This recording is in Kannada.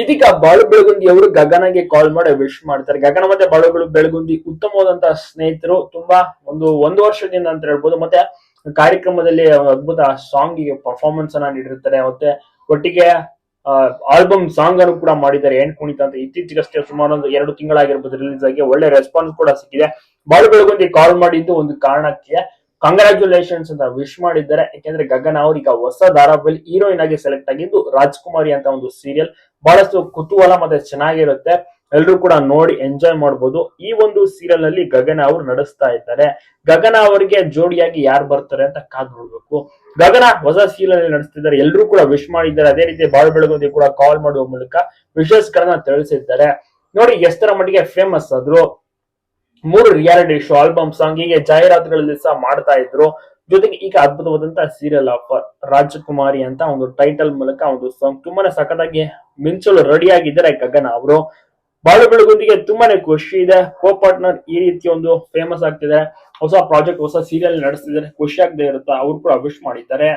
ಇದೀಗ ಬಾಳು ಬೆಳಗುಂದಿ ಅವರು ಗಗನಗೆ ಕಾಲ್ ಮಾಡಿ ವಿಶ್ ಮಾಡ್ತಾರೆ. ಗಗನ ಮತ್ತೆ ಬಾಳು ಬೆಳಗುಂದಿ ಉತ್ತಮವಾದಂತಹ ಸ್ನೇಹಿತರು, ತುಂಬಾ ಒಂದು ಒಂದು ವರ್ಷದಿಂದ ಅಂತ ಹೇಳ್ಬೋದು. ಮತ್ತೆ ಕಾರ್ಯಕ್ರಮದಲ್ಲಿ ಅದ್ಭುತ ಸಾಂಗ್ಗೆ ಪರ್ಫಾರ್ಮೆನ್ಸ್ ಅನ್ನ ನೀಡಿರ್ತಾರೆ. ಮತ್ತೆ ಒಟ್ಟಿಗೆ ಆಲ್ಬಮ್ ಸಾಂಗ್ ಅನ್ನು ಕೂಡ ಮಾಡಿದ್ದಾರೆ. ಏನ್ ಕುಣಿತ ಅಂತ ಇತ್ತೀಚೆಗಷ್ಟೇ ಸುಮಾರು ಒಂದು ಎರಡು ತಿಂಗಳಾಗಿರ್ಬೋದು ರಿಲೀಸ್ ಆಗಿ ಒಳ್ಳೆ ರೆಸ್ಪಾನ್ಸ್ ಕೂಡ ಸಿಕ್ಕಿದೆ. ಬಾಳು ಬೆಳಗುಂದಿ ಕಾಲ್ ಮಾಡಿದ್ದು ಒಂದು ಕಾರಣಕ್ಕೆ ಕಂಗ್ರಾಚುಲೇಷನ್ಸ್ ಅಂತ ವಿಶ್ ಮಾಡಿದ್ದಾರೆ. ಯಾಕೆಂದ್ರೆ ಗಗನ ಈಗ ಹೊಸ ಧಾರಾವಾಹಿಯಲ್ಲಿ ಹೀರೋಯಿನ್ ಆಗಿ ಸೆಲೆಕ್ಟ್ ಆಗಿದ್ದು ರಾಜ್ಕುಮಾರಿ ಅಂತ ಒಂದು ಸೀರಿಯಲ್ ಬಹಳಷ್ಟು ಕುತೂಹಲ ಮತ್ತೆ ಚೆನ್ನಾಗಿರುತ್ತೆ. ಎಲ್ರು ಕೂಡ ನೋಡಿ ಎಂಜಾಯ್ ಮಾಡಬಹುದು ಈ ಒಂದು ಸೀರಿಯಲ್ ಅಲ್ಲಿ ಗಗನ ಅವರು ನಡೆಸ್ತಾ ಇದ್ದಾರೆ. ಗಗನ ಅವರಿಗೆ ಜೋಡಿಯಾಗಿ ಯಾರು ಬರ್ತಾರೆ ಅಂತ ಕಾದ್ ನೋಡ್ಬೇಕು. ಗಗನ ಹೊಸ ಸೀರಿಯಲ್ ಅಲ್ಲಿ ನಡೆಸ್ತಿದ್ದಾರೆ. ಎಲ್ಲರೂ ಕೂಡ ವಿಶ್ ಮಾಡಿದ್ದಾರೆ. ಅದೇ ರೀತಿ ಬಾಳ್ ಬೆಳಗುಂದಿ ಕೂಡ ಕಾಲ್ ಮಾಡುವ ಮೂಲಕ ವಿಶಸ್ ತಿಳಿಸಿದ್ದಾರೆ. ನೋಡಿ ಎಷ್ಟರ ಮಟ್ಟಿಗೆ ಫೇಮಸ್ ಆದ್ರು. ಮೂರು ರಿಯಾಲಿಟಿ ಶೋ ಆಲ್ಬಮ್ ಸಾಂಗ್ ಹೀಗೆ ಜಾಹೀರಾತುಗಳಲ್ಲಿ ಸಹ ಮಾಡ್ತಾ ಇದ್ರು. ಜೊತೆಗೆ ಈಗ ಅದ್ಭುತವಾದಂತಹ ಸೀರಿಯಲ್ ಆಫರ್ ರಾಜಕುಮಾರಿ ಅಂತ ಒಂದು ಟೈಟಲ್ ಮೂಲಕ ಒಂದು ಸಾಂಗ್ ತುಂಬಾನೇ ಸಖತ್ತಾಗಿ ಮಿಂಚಲು ರೆಡಿ ಆಗಿದ್ದಾರೆ ಗಗನ ಅವರು. ಬಾಳು ಬೆಳಗುಂದಿಗೆ ತುಂಬಾನೇ ಖುಷಿ ಇದೆ. ಕೋ ಪಾರ್ಟ್ನರ್ ಈ ರೀತಿ ಒಂದು ಫೇಮಸ್ ಆಗ್ತಿದೆ ಹೊಸ ಪ್ರಾಜೆಕ್ಟ್ ಹೊಸ ಸೀರಿಯಲ್ ನಡೆಸ್ತಿದ್ದಾರೆ. ಖುಷಿ ಆಗದೆ ಇರುತ್ತಾ. ಅವ್ರು ಕೂಡ ವಿಶ್ ಮಾಡಿದ್ದಾರೆ.